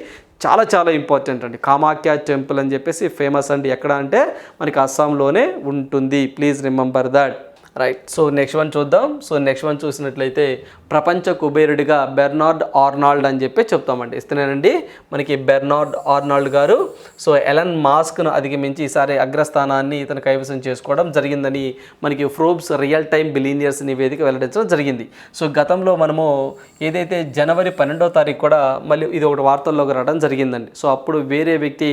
చాలా చాలా ఇంపార్టెంట్ అండి. కామాఖ్య టెంపుల్ అని చెప్పేసి ఫేమస్ అండి. ఎక్కడ అంటే మనకి అస్సాంలోనే ఉంటుంది. Please remember that. Right. So next one చూద్దాం. సో నెక్స్ట్ వన్ చూసినట్లయితే ప్రపంచ కుబేరుడిగా బెర్నార్డ్ ఆర్నాల్డ్ అని చెప్పి చెప్తామండి. ఇస్తున్నానండి మనకి బెర్నార్డ్ ఆర్నాల్డ్ గారు. సో ఎలన్ మాస్క్ను అధిగమించి ఈసారి అగ్రస్థానాన్ని ఇతను కైవసం చేసుకోవడం జరిగిందని మనకి ఫ్రూబ్స్ రియల్ టైం బిలీనియర్స్ నివేదిక వెల్లడించడం జరిగింది. సో గతంలో మనము ఏదైతే జనవరి పన్నెండో తారీఖు కూడా మళ్ళీ ఇది ఒకటి వార్తల్లోకి రావడం జరిగిందండి. సో అప్పుడు వేరే వ్యక్తి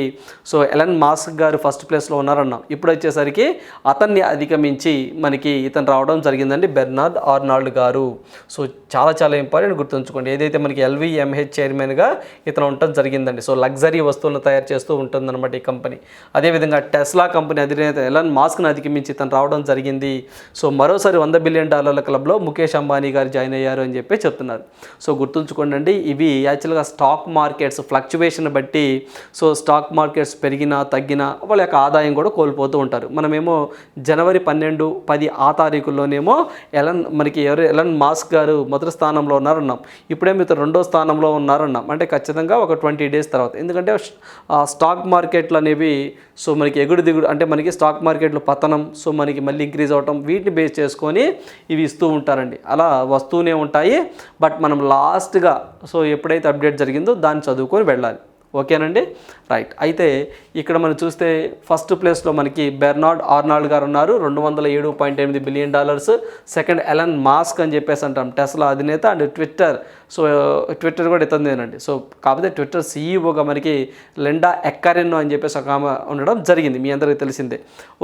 సో ఎలన్ మాస్క్ గారు ఫస్ట్ ప్లేస్లో ఉన్నారన్నాం. ఇప్పుడు వచ్చేసరికి అతన్ని అధిగమించి మనకి ఇతను రావడం జరిగిందండి బెర్నార్డ్ ఆర్నాల్డ్ గారు. సో చాలా చాలా ఇంపార్టెంట్ గుర్తుంచుకోండి. ఏదైతే మనకి ఎల్వీఎంహెచ్ చైర్మన్గా ఇతను ఉండటం జరిగిందండి. సో లగ్జరీ వస్తువులను తయారు చేస్తూ ఉంటుందన్నమాట ఈ కంపెనీ. అదేవిధంగా టెస్లా కంపెనీ అధినేత ఎలాన్ మాస్క్ను అధిగమించి ఇతను రావడం జరిగింది. సో మరోసారి వంద బిలియన్ డాలర్ల క్లబ్లో ముఖేష్ అంబానీ గారు జాయిన్ అయ్యారు అని చెప్పి చెప్తున్నారు. సో గుర్తుంచుకోండి అండి ఇవి యాక్చువల్గా స్టాక్ మార్కెట్స్ ఫ్లక్చువేషన్ బట్టి సో స్టాక్ మార్కెట్స్ పెరిగినా తగ్గినా వాళ్ళ యొక్క ఆదాయం కూడా కోల్పోతూ ఉంటారు. మనమేమో జనవరి పన్నెండు పది ఆ తారీఖుల్లోనేమో ఎలన్ మనకి ఎవరు ఎలన్ మాస్క్ గారు మొదటి స్థానంలో ఉన్నారన్నాం. ఇప్పుడే మీతో రెండో స్థానంలో ఉన్నారన్నాం. అంటే ఖచ్చితంగా ఒక ట్వంటీ డేస్ తర్వాత. ఎందుకంటే స్టాక్ మార్కెట్లు అనేవి సో మనకి ఎగుడు దిగుడు అంటే మనకి స్టాక్ మార్కెట్లో పతనం సో మనకి మళ్ళీ ఇంక్రీజ్ అవటం వీటిని బేస్ చేసుకొని ఇవి ఇస్తూ ఉంటారండి. అలా వస్తూనే ఉంటాయి. బట్ మనం లాస్ట్గా సో ఎప్పుడైతే అప్డేట్ జరిగిందో దాన్ని చదువుకొని వెళ్ళాలి. ఓకేనండి? రైట్. అయితే ఇక్కడ మనం చూస్తే ఫస్ట్ ప్లేస్లో మనకి బెర్నార్డ్ ఆర్నాల్డ్ గారు ఉన్నారు. రెండు వందల ఏడు పాయింట్ ఎనిమిది billion dollars. Second Elon Musk అని చెప్పేసి అంటాం. టెస్లా అధినేత అండ్ ట్విట్టర్. సో ట్విట్టర్ కూడా ఇతందేనండి సో కాకపోతే ట్విట్టర్ సీఈఓగా మనకి లెండా ఎక్కరెన్నో అని చెప్పేసి ఒక ఆమె ఉండడం జరిగింది. మీ అందరికీ తెలిసిందే.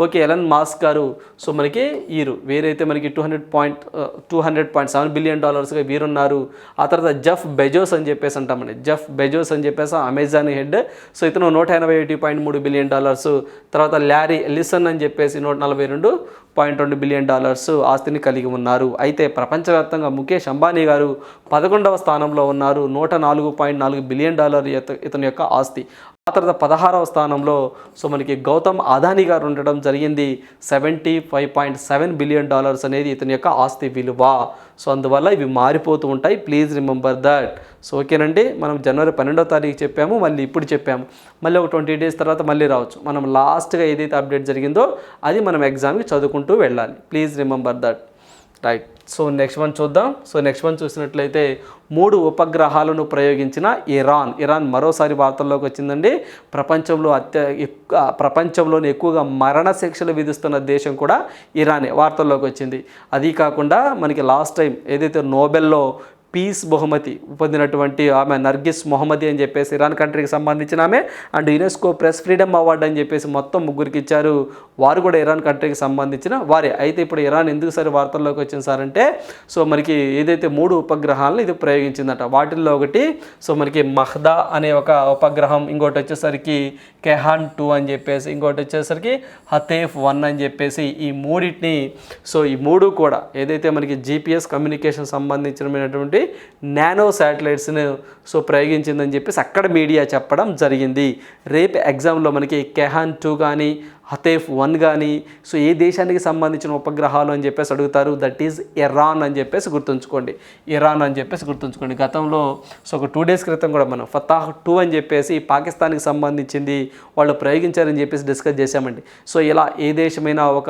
ఓకే ఎలన్ మాస్క్ గారు. సో మనకి వీరు వేరైతే మనకి two hundred point two hundred point seven billion డాలర్స్గా వీరున్నారు. ఆ తర్వాత జఫ్ బెజోస్ అని చెప్పేసి అంటామండి. జఫ్ బెజోస్ అని చెప్పేసి అమెజాన్ హెడ్. సో ఇతను నూట ఎనభై ఒకటి పాయింట్ మూడు బిలియన్ డాలర్స్. తర్వాత ల్యారీ ఎలిసన్ అని చెప్పేసి నూట నలభై రెండు పాయింట్ రెండు బిలియన్ డాలర్స్ ఆస్తిని కలిగి ఉన్నారు. అయితే ప్రపంచవ్యాప్తంగా ముఖేష్ అంబానీ గారు పదకొండవ స్థానంలో ఉన్నారు. నూట నాలుగు పాయింట్ నాలుగు బిలియన్ డాలర్ ఇతని యొక్క ఆస్తి. ఆ తర్వాత పదహారవ స్థానంలో సో మనకి గౌతమ్ అదానీ గారు ఉండడం జరిగింది. Seventy five point seven billion dollars అనేది ఇతని యొక్క ఆస్తి విలువ. సో అందువల్ల ఇవి మారిపోతూ ఉంటాయి. ప్లీజ్ రిమెంబర్ దట్ సో ఓకేనండి మనం జనవరి పన్నెండో తారీఖు చెప్పాము. మళ్ళీ ఇప్పుడు చెప్పాము మళ్ళీ ఒక ట్వంటీ డేస్ తర్వాత మళ్ళీ రావచ్చు. మనం లాస్ట్గా ఏదైతే అప్డేట్ జరిగిందో అది మనం ఎగ్జామ్కి చదువుకుంటూ వెళ్ళాలి. Please remember that right so next one చూద్దాం. సో నెక్స్ట్ వన్ చూసినట్లయితే మూడు ఉపగ్రహాలను ప్రయోగించిన ఇరాన్. ఇరాన్ మరోసారి వార్తల్లోకి వచ్చిందండి. ప్రపంచంలో అత్య ఎక్కు- ప్రపంచంలోనే ఎక్కువగా మరణ శిక్షలు విధిస్తున్న దేశం కూడా ఇరానే. వార్తల్లోకి వచ్చింది. అది కాకుండా మనకి లాస్ట్ టైం ఏదైతే నోబెల్లో పీస్ బహుమతి పొందినటువంటి ఆమె నర్గిస్ మొహమ్మది అని చెప్పేసి ఇరాన్ కంట్రీకి సంబంధించిన ఆమె and UNESCO press freedom award అని చెప్పేసి మొత్తం ముగ్గురికి ఇచ్చారు. వారు కూడా ఇరాన్ కంట్రీకి సంబంధించిన వారే. అయితే ఇప్పుడు ఇరాన్ ఎందుకు సరే వార్తల్లోకి వచ్చింది సార్ అంటే సో మనకి ఏదైతే మూడు ఉపగ్రహాలను ఇది ప్రయోగించిందట వాటిల్లో ఒకటి సో మనకి మహ్దా అనే ఒక ఉపగ్రహం ఇంకోటి వచ్చేసరికి కెహాన్ టూ అని చెప్పేసి ఇంకోటి వచ్చేసరికి హతేఫ్ వన్ అని చెప్పేసి ఈ మూడింటిని సో ఈ మూడు కూడా ఏదైతే మనకి జీపీఎస్ కమ్యూనికేషన్ సంబంధించినటువంటి నానో శాటిలైట్స్ను సో ప్రయోగించిందని చెప్పేసి అక్కడ మీడియా చెప్పడం జరిగింది. రేపు ఎగ్జామ్లో మనకి కెహాన్ టూ కానీ హతేఫ్ వన్ కానీ సో ఏ దేశానికి సంబంధించిన ఉపగ్రహాలు అని చెప్పేసి అడుగుతారు? దట్ ఈజ్ ఇరాన్ అని చెప్పేసి గుర్తుంచుకోండి. ఇరాన్ అని చెప్పేసి గుర్తుంచుకోండి. గతంలో సో ఒక టూ డేస్ క్రితం కూడా మనం ఫతాహ్ టూ అని చెప్పేసి పాకిస్తాన్కి సంబంధించింది వాళ్ళు ప్రయోగించారని చెప్పేసి డిస్కస్ చేశామండి. సో ఇలా ఏ దేశమైనా ఒక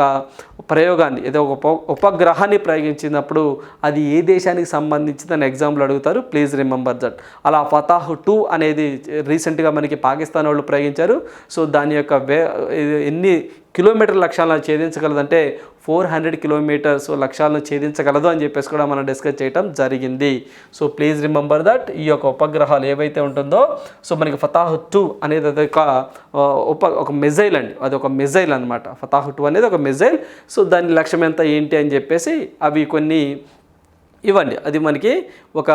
ప్రయోగాన్ని ఏదో ఒక ఉపగ్రహాన్ని ప్రయోగించినప్పుడు అది ఏ దేశానికి సంబంధించిందని ఎగ్జాంపుల్ అడుగుతారు. ప్లీజ్ రిమెంబర్ దట్ అలా ఫతాహ్ టూ అనేది రీసెంట్గా మనకి పాకిస్తాన్ వాళ్ళు ప్రయోగించారు. సో దాని యొక్క వే ఎన్ని ఎన్ని కిలోమీటర్ లక్ష్యాలను ఛేదించగలదంటే ఫోర్ హండ్రెడ్ కిలోమీటర్స్ లక్ష్యాలను ఛేదించగలదు అని చెప్పేసి కూడా మనం డిస్కస్ చేయడం జరిగింది. సో ప్లీజ్ రిమెంబర్ దట్ ఈ యొక్క ఉపగ్రహాలు ఏవైతే ఉంటుందో సో మనకి ఫతాహ్ టూ అనేది అది ఒక ఉప ఒక మిజైల్ అండి. అది ఒక మిజైల్ అనమాట ఫతాహ్ టూ అనేది ఒక మిజైల్. సో దాని లక్ష్యం ఎంత ఏంటి అని చెప్పేసి అవి కొన్ని ఇవ్వండి. అది మనకి ఒక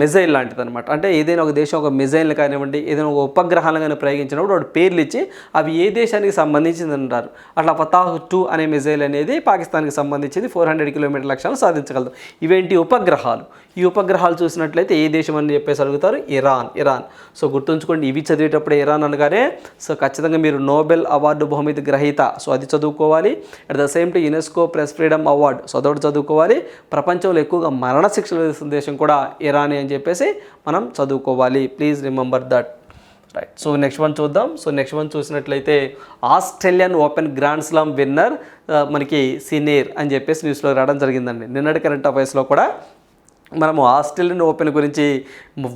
మిజైల్ లాంటిది అనమాట అంటే ఏదైనా ఒక దేశం ఒక మిజైల్ని కానివ్వండి ఏదైనా ఒక ఉపగ్రహాలను కానీ ప్రయోగించినప్పుడు వాడు పేర్లు ఇచ్చి అవి ఏ దేశానికి సంబంధించింది అంటారు అట్లా ఫతాహ్ టూ అనే మిజైల్ అనేది పాకిస్తాన్కి సంబంధించింది ఫోర్ హండ్రెడ్ కిలోమీటర్ లక్ష్యాలు సాధించగలదు. ఇవేంటి? ఉపగ్రహాలు. ఈ ఉపగ్రహాలు చూసినట్లయితే ఏ దేశం అని చెప్పేసి అడుగుతారు? Iran Iran. సో గుర్తుంచుకోండి ఇవి చదివేటప్పుడు ఇరాన్ అనగానే సో ఖచ్చితంగా మీరు నోబెల్ అవార్డు బహుమతి గ్రహీత. సో అది చదువుకోవాలి. At the same time UNESCO press freedom award so అదొకటి చదువుకోవాలి. ప్రపంచంలో ఎక్కువగా మరణ శిక్షలు వేస్తున్న దేశం కూడా ఇరానే అని చెప్పేసి మనం చదువుకోవాలి. Please remember that right so next one చూద్దాం. సో నెక్స్ట్ వన్ చూసినట్లయితే Australian open grand slam winner మనకి సీనియర్ అని చెప్పేసి న్యూస్లో రావడం జరిగిందండి. నిన్నటి కరెంట్ అఫైర్స్లో కూడా మనము ఆస్ట్రేలియన్ ఓపెన్ గురించి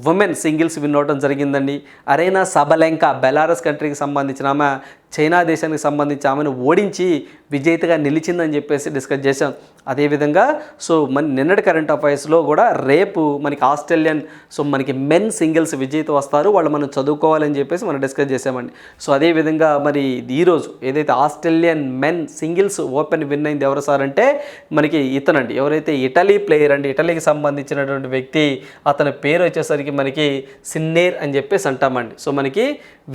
ఉమెన్ సింగిల్స్ విన్ అవడం జరిగిందండి. అరేనా సబలెంక బెలారస్ కంట్రీకి సంబంధించిన ఆమె చైనా దేశానికి సంబంధించి ఆమెను ఓడించి విజేతగా నిలిచిందని చెప్పేసి డిస్కస్ చేశాం. అదేవిధంగా సో మన నిన్నటి కరెంట్ అఫైర్స్లో కూడా రేపు మనకి ఆస్ట్రేలియన్ సో మనకి మెన్ సింగిల్స్ విజేత వస్తారు వాళ్ళు మనం చదువుకోవాలని చెప్పేసి మనం డిస్కస్ చేసామండి సో అదేవిధంగా మరి ఈరోజు ఏదైతే Australian men singles open win అయింది ఎవరు సార్ అంటే మనకి ఇతనండి. ఎవరైతే ఇటలీ ప్లేయర్ అండి ఇటలీకి సంబంధించినటువంటి వ్యక్తి అతని పేరు వచ్చేసరికి మనకి సిన్నేర్ అని చెప్పేసి అంటామండి. సో మనకి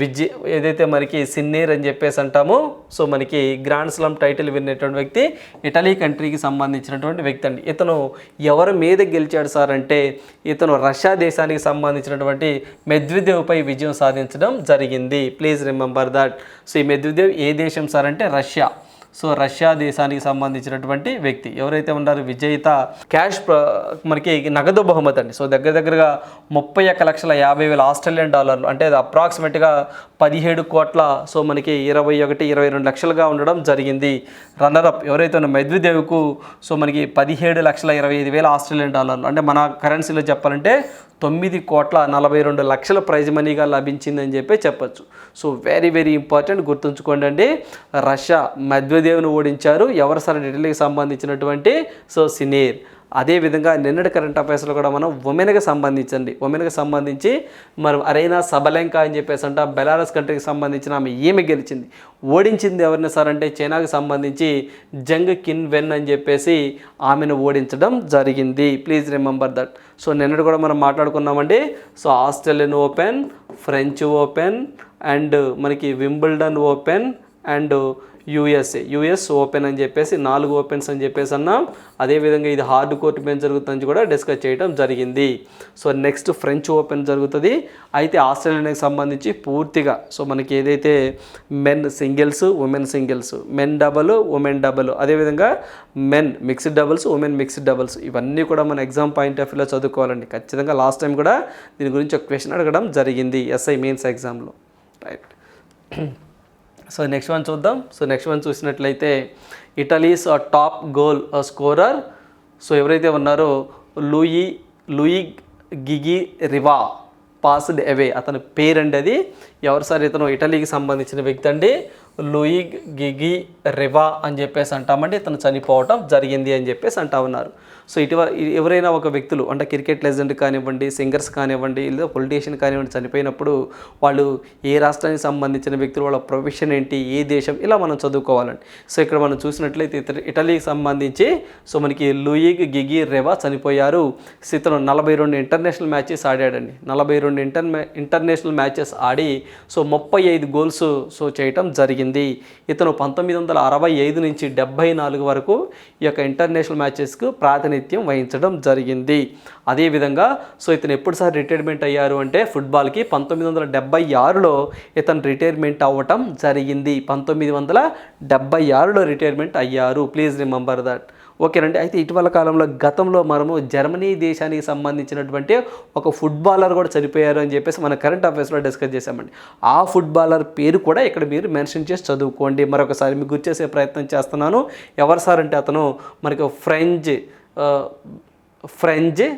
విజయ్ ఏదైతే మనకి సిన్నేర్ అని చెప్పేసి అంటాము సో మనకి గ్రాండ్ స్లామ్ టైటిల్ విన్నటువంటి వ్యక్తి ఇటలీ కంట్రీకి సంబంధించినటువంటి వ్యక్తి అండి. ఇతను ఎవరి మీద గెలిచాడు సార్ అంటే ఇతను రష్యా దేశానికి సంబంధించినటువంటి మెద్విదేవ్పై విజయం సాధించడం జరిగింది. ప్లీజ్ రిమెంబర్ దట్ సో ఈ మెద్విదేవ్ ఏ దేశం సార్ అంటే రష్యా. సో రష్యా దేశానికి సంబంధించినటువంటి వ్యక్తి ఎవరైతే ఉన్నారో విజేత క్యాష్ మనకి నగదు బహుమతి అండి. సో దగ్గర దగ్గరగా ముప్పై ఒక్క లక్షల యాభై వేల ఆస్ట్రేలియన్ డాలర్లు అంటే అది అప్రాక్సిమేట్గా పదిహేడు కోట్ల సో మనకి ఇరవై ఒకటి ఇరవై రెండు లక్షలుగా ఉండడం జరిగింది. రన్నరప్ ఎవరైతే ఉన్న మెద్విదేవ్కు సో మనకి పదిహేడు లక్షల ఇరవై ఐదు వేల ఆస్ట్రేలియన్ డాలర్లు. అంటే మన కరెన్సీలో చెప్పాలంటే తొమ్మిది కోట్ల నలభై రెండు లక్షల ప్రైజ్ మనీగా లభించిందని చెప్పి చెప్పచ్చు. సో వెరీ వెరీ ఇంపార్టెంట్ గుర్తుంచుకోండి అండి. రష్యా మధ్వదేవ్ను ఓడించారు. ఎవరు సరైన ఇటలీకి సంబంధించినటువంటి సో సినేర్. అదేవిధంగా నిన్నటి కరెంట్ అఫైర్స్లో కూడా మనం ఉమెన్కి సంబంధించండి. ఉమెన్కి సంబంధించి మనం అరైనా సబలెంక అని చెప్పేసి అంట బెలారస్ కంట్రీకి సంబంధించిన ఆమె ఏమి గెలిచింది. ఓడించింది ఎవరిని సార్ అంటే చైనాకి సంబంధించి జంగ్ కిన్ వెన్ అని చెప్పేసి ఆమెను ఓడించడం జరిగింది. Please remember that. సో నిన్నటి కూడా మనం మాట్లాడుకున్నామండి. So Australian open French open and మనకి Wimbledon open and USA. US open అని చెప్పేసి నాలుగు ఓపెన్స్ అని చెప్పేసి అన్నాం అదేవిధంగా ఇది హార్డ్ కోర్ట్ మీద జరుగుతుందని కూడా డిస్కస్ చేయడం జరిగింది. సో నెక్స్ట్ ఫ్రెంచ్ ఓపెన్ జరుగుతుంది. అయితే ఆస్ట్రేలియాకి సంబంధించి పూర్తిగా సో మనకి ఏదైతే men singles women singles men double women double అదేవిధంగా men mixed doubles women mixed doubles ఇవన్నీ కూడా మన ఎగ్జామ్ పాయింట్ ఆఫ్ వ్యూలో చదువుకోవాలండి. ఖచ్చితంగా లాస్ట్ టైం కూడా దీని గురించి ఒక క్వశ్చన్ అడగడం జరిగింది ఎస్ఐ మెయిన్స్ ఎగ్జామ్లో. రైట్. సో నెక్స్ట్ వన్ చూద్దాం. సో నెక్స్ట్ వన్ చూసినట్లయితే Italy's top goal scorer so ఎవరైతే ఉన్నారో Lui Lui Gigi Riva passed away అతని పేరండి అది. ఎవరు సార్ ఇతను? ఇటలీకి సంబంధించిన వ్యక్తి అండి. లూయి గిగి రివా అని చెప్పేసి అంటామండి. ఇతను చనిపోవటం జరిగింది అని చెప్పేసి అంటా ఉన్నారు. సో ఇటీవల ఎవరైనా ఒక వ్యక్తులు అంటే క్రికెట్ లెజెండ్ కానివ్వండి సింగర్స్ కానివ్వండి లేదా పొలిటీషియన్ కానివ్వండి చనిపోయినప్పుడు వాళ్ళు ఏ రాష్ట్రానికి సంబంధించిన వ్యక్తులు వాళ్ళ ప్రొఫెషన్ ఏంటి ఏ దేశం ఇలా మనం చదువుకోవాలండి. సో ఇక్కడ మనం చూసినట్లయితే ఇటలీకి సంబంధించి సో మనకి లూయిగ్ గిగి రెవా చనిపోయారు. సో ఇతను నలభై రెండు ఇంటర్నేషనల్ మ్యాచెస్ ఆడాడండి. నలభై రెండు ఇంటర్ ఇంటర్నేషనల్ మ్యాచెస్ ఆడి సో ముప్పై ఐదు గోల్స్ సో చేయటం జరిగింది జరిగింది. ఇతను పంతొమ్మిది వందల అరవై ఐదు నుంచి డెబ్బై నాలుగు వరకు ఈ యొక్క ఇంటర్నేషనల్ మ్యాచెస్కు ప్రాతినిధ్యం వహించడం జరిగింది. అదేవిధంగా సో ఇతను ఎప్పుడు సార్ రిటైర్మెంట్ అయ్యారు అంటే ఫుట్బాల్కి పంతొమ్మిది వందల డెబ్బై ఆరులో ఇతను రిటైర్మెంట్ అవ్వటం జరిగింది. పంతొమ్మిది వందల డెబ్బై ఆరులో రిటైర్మెంట్ అయ్యారు. Please remember that. ఓకేనండి అయితే ఇటీవల కాలంలో గతంలో మనము జర్మనీ దేశానికి సంబంధించినటువంటి ఒక ఫుట్బాలర్ కూడా చనిపోయారు అని చెప్పేసి మన కరెంట్ అఫైర్స్లో డిస్కస్ చేశామండి. ఆ ఫుట్బాలర్ పేరు కూడా ఇక్కడ మీరు మెన్షన్ చేసి చదువుకోండి. మరొకసారి మీకు గుర్తు చేసే ప్రయత్నం చేస్తున్నాను. ఎవరు సార్ అంటే అతను మనకు ఫ్రెంచ్ ఫ్రెంచ్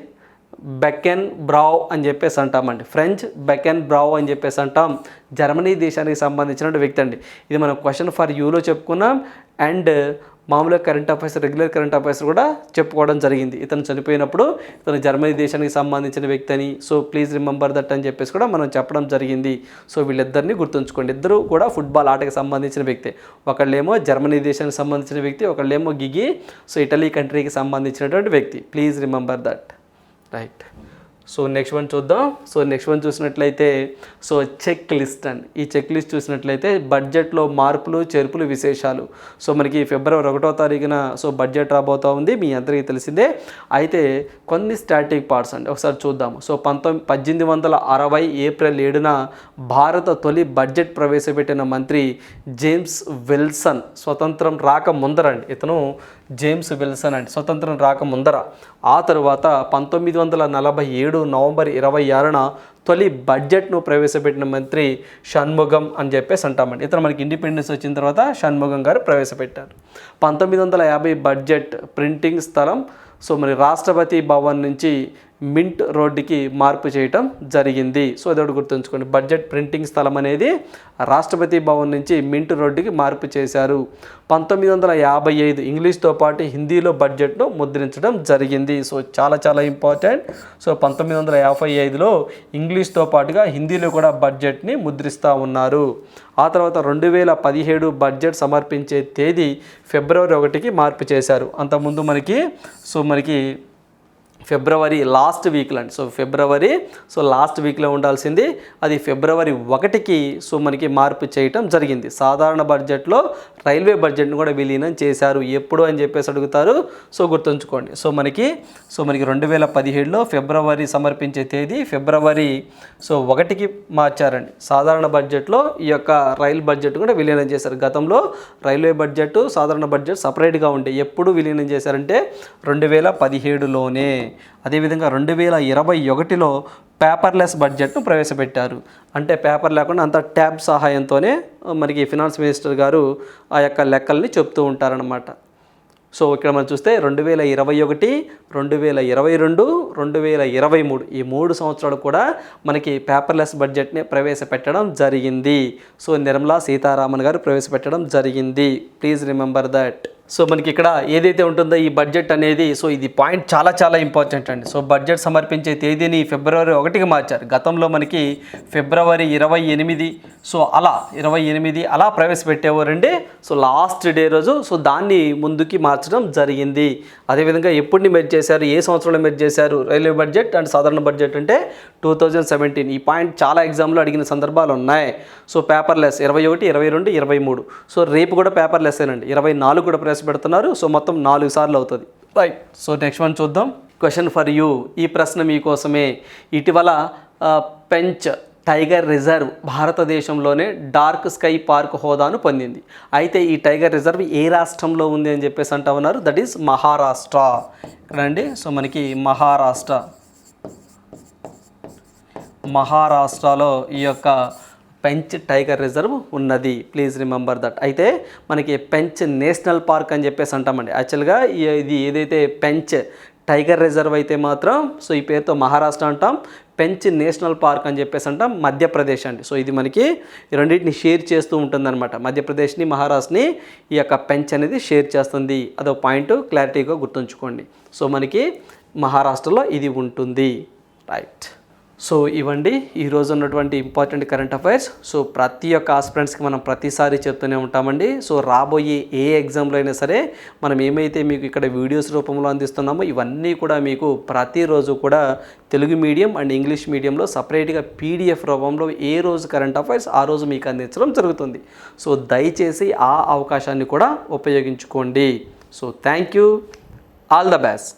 బెకెన్ బ్రావ్ అని చెప్పేసి అంటామండి. ఫ్రెంచ్ బెకెన్ బ్రావ్ అని చెప్పేసి అంటాం. జర్మనీ దేశానికి సంబంధించిన వ్యక్తి అండి. ఇది మనం క్వశ్చన్ ఫర్ యూలో చెప్పుకున్నాం. అండ్ మామూలుగా current affairs regular current affairs కూడా చెప్పుకోవడం జరిగింది. ఇతను చనిపోయినప్పుడు ఇతను జర్మనీ దేశానికి సంబంధించిన వ్యక్తి అని సో ప్లీజ్ రిమెంబర్ దట్ అని చెప్పేసి కూడా మనం చెప్పడం జరిగింది. సో వీళ్ళిద్దరిని గుర్తుంచుకోండి. ఇద్దరు కూడా ఫుట్బాల్ ఆటకి సంబంధించిన వ్యక్తి. ఒకళ్ళేమో జర్మనీ దేశానికి సంబంధించిన వ్యక్తి ఒకళ్ళేమో గిగి సో ఇటలీ కంట్రీకి సంబంధించినటువంటి వ్యక్తి. Please remember that right so next one చూద్దాం. సో నెక్స్ట్ వన్ చూసినట్లయితే సో చెక్ లిస్ట్ అండి. ఈ చెక్ లిస్ట్ చూసినట్లయితే బడ్జెట్లో మార్పులు చేర్పులు విశేషాలు. సో మనకి ఫిబ్రవరి ఒకటో తారీఖున సో బడ్జెట్ రాబోతూ ఉంది మీ అందరికీ తెలిసిందే. అయితే కొన్ని స్టాటిక్ పార్ట్స్ అండి. ఒకసారి చూద్దాము. సో పంతొమ్మిది పద్దెనిమిది వందల అరవై ఏప్రిల్ ఏడున భారత తొలి బడ్జెట్ ప్రవేశపెట్టిన మంత్రి జేమ్స్ విల్సన్ స్వతంత్రం రాక ముందరండి ఇతను జేమ్స్ విల్సన్ అండ్ స్వతంత్రం రాక ముందర ఆ తరువాత పంతొమ్మిది వందల నలభై ఏడు నవంబర్ ఇరవై ఆరున తొలి బడ్జెట్ను ప్రవేశపెట్టిన మంత్రి షణ్ముగం అని చెప్పేసి అంటామండి. ఇతను మనకి ఇండిపెండెన్స్ వచ్చిన తర్వాత షణ్ముఖం గారు ప్రవేశపెట్టారు. పంతొమ్మిది వందల యాభై బడ్జెట్ ప్రింటింగ్ స్థలం సో మరి రాష్ట్రపతి భవన్ నుంచి మింట్ రోడ్డుకి మార్పు చేయటం జరిగింది. సో అదొకటి గుర్తుంచుకోండి. బడ్జెట్ ప్రింటింగ్ స్థలం అనేది రాష్ట్రపతి భవన్ నుంచి మింట్ రోడ్డుకి మార్పు చేశారు. పంతొమ్మిది వందల యాభై ఐదు ఇంగ్లీష్తో పాటు హిందీలో బడ్జెట్ను ముద్రించడం జరిగింది. సో చాలా చాలా ఇంపార్టెంట్. సో పంతొమ్మిది వందల యాభై ఐదులో ఇంగ్లీష్తో పాటుగా హిందీలో కూడా బడ్జెట్ని ముద్రిస్తూ ఉన్నారు. ఆ తర్వాత రెండు వేల పదిహేడు బడ్జెట్ సమర్పించే తేదీ ఫిబ్రవరి ఒకటికి మార్పు చేశారు. అంతకుముందు మనకి సో మనకి ఫిబ్రవరి లాస్ట్ వీక్లో అండి సో ఫిబ్రవరి సో లాస్ట్ వీక్లో ఉండాల్సింది అది ఫిబ్రవరి ఒకటికి సో మనకి మార్పు చేయటం జరిగింది. సాధారణ బడ్జెట్లో రైల్వే బడ్జెట్ను కూడా విలీనం చేశారు. ఎప్పుడు అని చెప్పేసి అడుగుతారు. సో గుర్తుంచుకోండి. సో మనకి సో మనకి రెండు వేల పదిహేడులో ఫిబ్రవరి సమర్పించే తేదీ ఫిబ్రవరి సో ఒకటికి మార్చారండి. సాధారణ బడ్జెట్లో ఈ యొక్క రైల్ బడ్జెట్ కూడా విలీనం చేశారు. గతంలో రైల్వే బడ్జెట్ సాధారణ బడ్జెట్ సపరేట్గా ఉండే ఎప్పుడు విలీనం చేశారంటే రెండు వేల పదిహేడులోనే. అదేవిధంగా రెండు వేల ఇరవై ఒకటిలో పేపర్లెస్ బడ్జెట్ను ప్రవేశపెట్టారు. అంటే పేపర్ లేకుండా అంత ట్యాబ్ సహాయంతోనే మనకి ఫినాన్స్ మినిస్టర్ గారు ఆ యొక్క లెక్కల్ని చెప్తూ ఉంటారనమాట సో ఇక్కడ మనం చూస్తే రెండు వేల ఇరవై ఒకటి రెండు వేల ఇరవై రెండు రెండు వేల ఇరవై మూడు ఈ మూడు సంవత్సరాలు కూడా మనకి పేపర్లెస్ బడ్జెట్ని ప్రవేశపెట్టడం జరిగింది. సో నిర్మలా సీతారామన్ గారు ప్రవేశపెట్టడం జరిగింది. ప్లీజ్ రిమెంబర్ దట్ సో మనకి ఇక్కడ ఏదైతే ఉంటుందో ఈ బడ్జెట్ అనేది సో ఇది పాయింట్ చాలా చాలా ఇంపార్టెంట్ అండి. సో బడ్జెట్ సమర్పించే తేదీని ఫిబ్రవరి ఒకటికి మార్చారు. గతంలో మనకి ఫిబ్రవరి ఇరవై ఎనిమిది సో అలా ఇరవై ఎనిమిది అలా ప్రవేశపెట్టేవారండి. సో లాస్ట్ డే రోజు సో దాన్ని ముందుకి మార్చడం జరిగింది. అదేవిధంగా ఎప్పుడు మెర్జ్ చేశారు ఏ సంవత్సరంలో మెర్జ్ చేశారు రైల్వే బడ్జెట్ అండ్ సాధారణ బడ్జెట్ అంటే టూ థౌజండ్ సెవెంటీన్. ఈ పాయింట్ చాలా ఎగ్జామ్లో అడిగిన సందర్భాలు ఉన్నాయి. సో పేపర్లెస్ ఇరవై ఒకటి ఇరవై రెండు ఇరవై మూడు. సో రేపు కూడా పేపర్లెస్ అండి ఇరవై నాలుగు కూడా ప్రవేశపెడుతున్నారు. సో మొత్తం నాలుగు సార్లు అవుతుంది. రైట్ సో నెక్స్ట్ వన్ చూద్దాం. క్వశ్చన్ ఫర్ యూ ఈ ప్రశ్న మీకోసమే ఇటీవల పెంచ్ టైగర్ రిజర్వ్ భారతదేశంలోనే డార్క్ స్కై పార్క్ హోదాను పొందింది. అయితే ఈ టైగర్ రిజర్వ్ ఏ రాష్ట్రంలో ఉంది అని చెప్పేసి అంటా ఉన్నారు. That is Maharashtra. ఇక్కడండి సో మనకి మహారాష్ట్ర. మహారాష్ట్రలో ఈ యొక్క పెంచ్ టైగర్ రిజర్వ్ ఉన్నది. ప్లీజ్ రిమెంబర్ దట్ అయితే మనకి పెంచ్ నేషనల్ పార్క్ అని చెప్పేసి అంటామండి. యాక్చువల్గా ఇది ఏదైతే పెంచ్ టైగర్ రిజర్వ్ అయితే మాత్రం సో ఈ పేరుతో మహారాష్ట్ర అంటాం. పెంచ్ నేషనల్ పార్క్ అని చెప్పేసి అంటాం. మధ్యప్రదేశ్ అండి. సో ఇది మనకి రెండింటిని షేర్ చేస్తూ ఉంటుందన్నమాట. మధ్యప్రదేశ్ని మహారాష్ట్రని ఈ యొక్క పెంచ్ అనేది షేర్ చేస్తుంది. అదో పాయింట్ క్లారిటీగా గుర్తుంచుకోండి. సో మనకి మహారాష్ట్రలో ఇది ఉంటుంది. రైట్ సో ఇవండి ఈరోజు ఉన్నటువంటి ఇంపార్టెంట్ కరెంట్ అఫైర్స్ సో ప్రతి ఒక్క ఆస్పిరెంట్స్కి మనం ప్రతిసారి చెప్తూనే ఉంటామండి. సో రాబోయే ఏ ఎగ్జామ్లో అయినా సరే మనం ఏమైతే మీకు ఇక్కడ వీడియోస్ రూపంలో అందిస్తున్నామో ఇవన్నీ కూడా మీకు ప్రతిరోజు కూడా తెలుగు మీడియం అండ్ ఇంగ్లీష్ మీడియంలో సపరేట్గా పీడిఎఫ్ రూపంలో ఏ రోజు కరెంట్ అఫైర్స్ ఆ రోజు మీకు అందించడం జరుగుతుంది. సో దయచేసి ఆ అవకాశాన్ని కూడా ఉపయోగించుకోండి. So thank you all the best